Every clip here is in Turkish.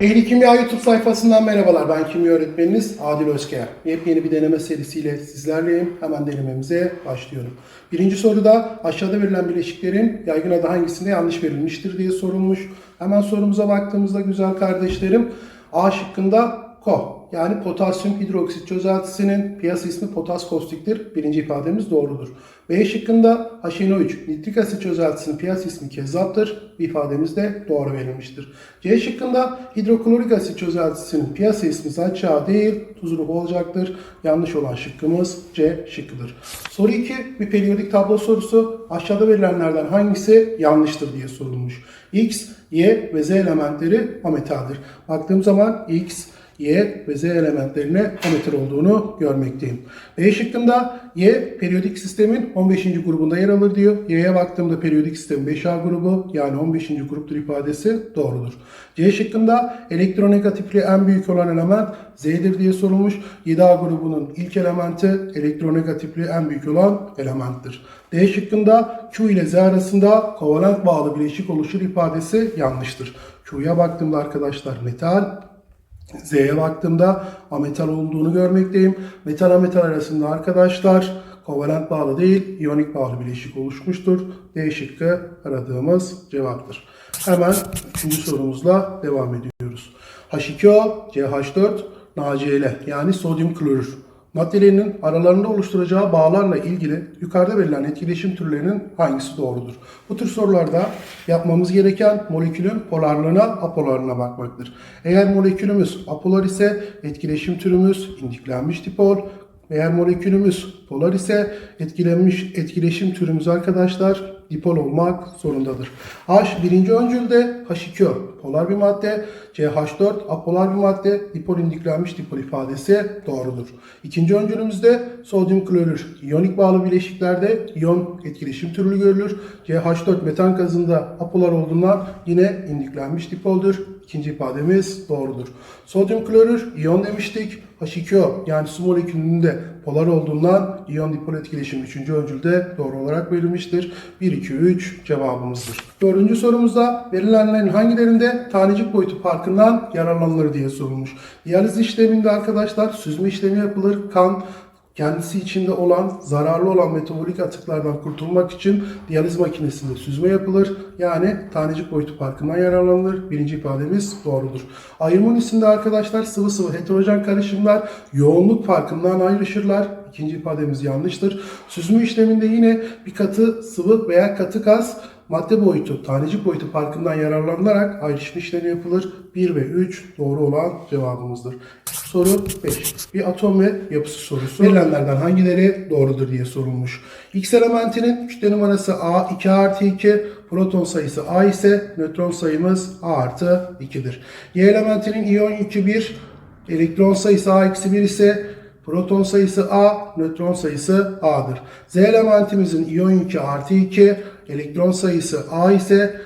Ehli Kimya YouTube sayfasından merhabalar. Ben kimya öğretmeniniz Adil Özker. Yepyeni bir deneme serisiyle sizlerleyim. Hemen denememize başlıyorum. Birinci soruda aşağıda verilen bileşiklerin yaygın adı hangisinde yanlış verilmiştir diye sorulmuş. Hemen sorumuza baktığımızda güzel kardeşlerim A şıkkında Ko yani potasyum hidroksit çözeltisinin piyasa ismi potas kostiktir. Birinci ifademiz doğrudur. B şıkkında HNO3 nitrik asit çözeltisinin piyasa ismi kezzaptır. İfademiz de doğru verilmiştir. C şıkkında hidroklorik asit çözeltisinin piyasa ismi zaten değil tuzluk olacaktır. Yanlış olan şıkkımız C şıkkıdır. Soru 2 bir periyodik tablo sorusu. Aşağıda verilenlerden hangisi yanlıştır diye sorulmuş. X, Y ve Z elementleri ametaldir. Baktığım zaman X, Y ve Z elementlerine ametal olduğunu görmekteyim. B şıkkında Y periyodik sistemin 15. grubunda yer alır diyor. Y'ye baktığımda periyodik sistem 5A grubu yani 15. gruptur ifadesi doğrudur. C şıkkında elektronegatifliği en büyük olan element Z'dir diye sorulmuş. 7A grubunun ilk elementi elektronegatifliği en büyük olan elementtir. D şıkkında Q ile Z arasında kovalent bağlı bileşik oluşur ifadesi yanlıştır. Q'ya baktığımda arkadaşlar metal, Z'ye baktığımda ametal olduğunu görmekteyim. Metal ametal arasında arkadaşlar kovalent bağlı değil, iyonik bağlı bileşik oluşmuştur. D şıkkı aradığımız cevaptır. Hemen üçüncü sorumuzla devam ediyoruz. H2O, CH4, NaCl yani sodyum klorür. Maddelerinin aralarında oluşturacağı bağlarla ilgili yukarıda verilen etkileşim türlerinin hangisi doğrudur? Bu tür sorularda yapmamız gereken molekülün polarlığına, apolarlığına bakmaktır. Eğer molekülümüz apolar ise etkileşim türümüz indiklenmiş dipol, eğer molekülümüz polar ise etkilenmiş etkileşim türümüz arkadaşlar dipol olmak zorundadır. H birinci öncülde H2O polar bir madde, CH4 apolar bir madde, dipol indiklenmiş dipol ifadesi doğrudur. İkinci öncülümüzde sodyum klorür iyonik bağlı bileşiklerde iyon etkileşim türlü görülür. CH4 metan gazında apolar olduğundan yine indiklenmiş dipoldur. İkinci ifademiz doğrudur. Sodyum klorür iyon demiştik. H2O yani su molekülünün de polar olduğundan iyon dipol etkileşim 3. öncülde doğru olarak verilmiştir. 1, 2, 3 cevabımızdır. Dördüncü sorumuzda verilenlerin hangilerinde tanecik boyutu farkından yararlanılır diye sorulmuş. Diyaliz işleminde arkadaşlar süzme işlemi yapılır. Kan kendisi içinde olan, zararlı olan metabolik atıklardan kurtulmak için diyaliz makinesinde süzme yapılır. Yani tanecik boyutu farkından yararlanılır. Birinci ifademiz doğrudur. Ayırma unisinde arkadaşlar sıvı sıvı heterojen karışımlar yoğunluk farkından ayrışırlar. İkinci ifademiz yanlıştır. Süzme işleminde yine bir katı sıvı veya katı gaz madde boyutu, tanecik boyutu farkından yararlanılarak ayrışma işlemi yapılır. 1 ve 3 doğru olan cevabımızdır. Soru 5. Bir atom ve yapısı sorusu. Verilenlerden hangileri doğrudur diye sorulmuş. X elementinin kütle numarası A 2 artı 2, proton sayısı A ise nötron sayımız A artı 2'dir. Y elementinin iyon yükü 1, elektron sayısı A eksi 1 ise Proton sayısı A, nötron sayısı A'dır. Z elementimizin iyon yükü artı 2, elektron sayısı A ise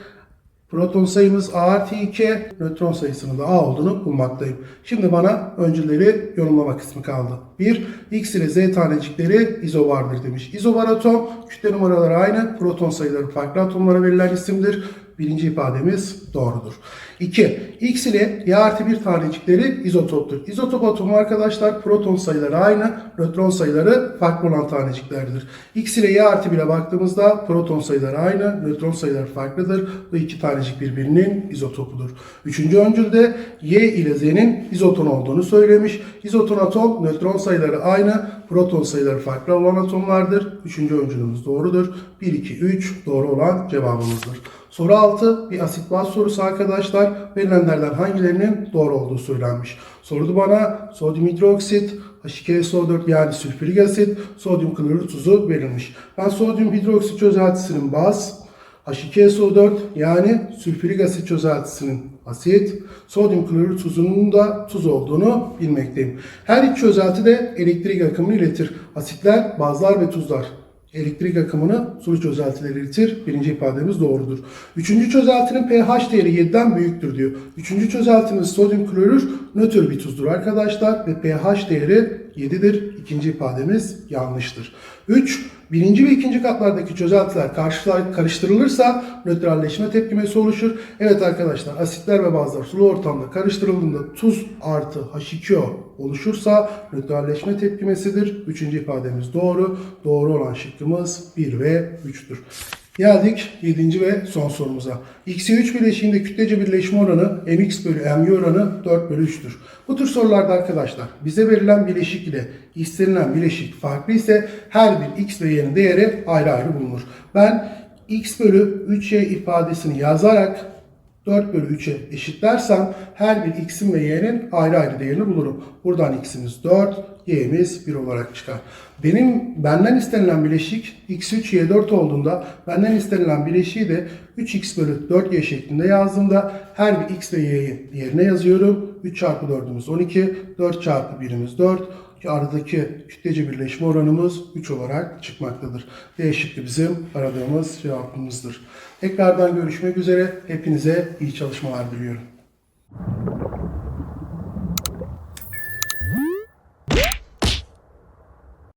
proton sayımız A artı 2, nötron sayısının da A olduğunu bulmaktayım. Şimdi bana öncüleri yorumlama kısmı kaldı. 1. X ile Z tanecikleri izobardır demiş. İzobar atom kütle numaraları aynı, proton sayıları farklı atomlara verilen isimdir. Birinci ifademiz doğrudur. 2. X ile Y artı 1 tanecikleri izotoptur. İzotop atomu arkadaşlar proton sayıları aynı, nötron sayıları farklı olan taneciklerdir. X ile Y artı 1'e baktığımızda proton sayıları aynı, nötron sayıları farklıdır. Bu iki tanecik birbirinin izotopudur. Üçüncü öncülde Y ile Z'nin izoton olduğunu söylemiş. İzoton atom nötron sayıları aynı, proton sayıları farklı olan atomlardır. Üçüncü öncülümüz doğrudur. 1, 2, 3 doğru olan cevabımızdır. Soru 6 bir asit baz sorusu arkadaşlar. Verilenlerden hangilerinin doğru olduğu söylenmiş. Soruda bana sodyum hidroksit, H2SO4 yani sülfürik asit, sodyum klorür tuzu verilmiş. Ben sodyum hidroksit çözeltisinin baz, H2SO4 yani sülfürik asit çözeltisinin asit, sodyum klorür tuzunun da tuz olduğunu bilmekteyim. Her iki çözelti de elektrik akımını iletir. Asitler, bazlar ve tuzlar elektrik akımını sulu çözeltileri iletir. Birinci ifademiz doğrudur. Üçüncü çözeltinin pH değeri 7'den büyüktür diyor. Üçüncü çözeltimiz sodyum klorür nötr bir tuzdur arkadaşlar ve pH değeri 7'dir. ikinci ifademiz yanlıştır. 3. Birinci ve ikinci katlardaki çözeltiler karşılar- karıştırılırsa nötralleşme tepkimesi oluşur. Evet arkadaşlar asitler ve bazılar sulu ortamda karıştırıldığında tuz artı H2O oluşursa nötralleşme tepkimesidir. Üçüncü ifademiz doğru. Doğru olan şıkkımız 1 ve 3'tür. Geldik 7. ve son sorumuza. X3 bileşiğinde kütlece birleşme oranı mx bölü my oranı 4 bölü 3'tür. Bu tür sorularda arkadaşlar bize verilen bileşik ile istenilen bileşik farklı ise her bir x ve y'nin değeri ayrı ayrı bulunur. Ben x bölü 3y ifadesini yazarak 4 bölü 3'e eşitlersem her bir x'in ve y'nin ayrı ayrı değerini bulurum. Buradan x'imiz 4, y'miz 1 olarak çıkar. Benim benden istenilen bileşik x3 y4 olduğunda benden istenilen bileşiği de 3x bölü 4y şeklinde yazdığımda her bir x ve y'yi yerine yazıyorum. 3 çarpı 4'ümüz 12, 4 çarpı 1'imiz 4. Aradaki kütlece birleşme oranımız 3 olarak çıkmaktadır. D şıkkı bizim aradığımız cevabımızdır. Tekrardan görüşmek üzere. Hepinize iyi çalışmalar diliyorum.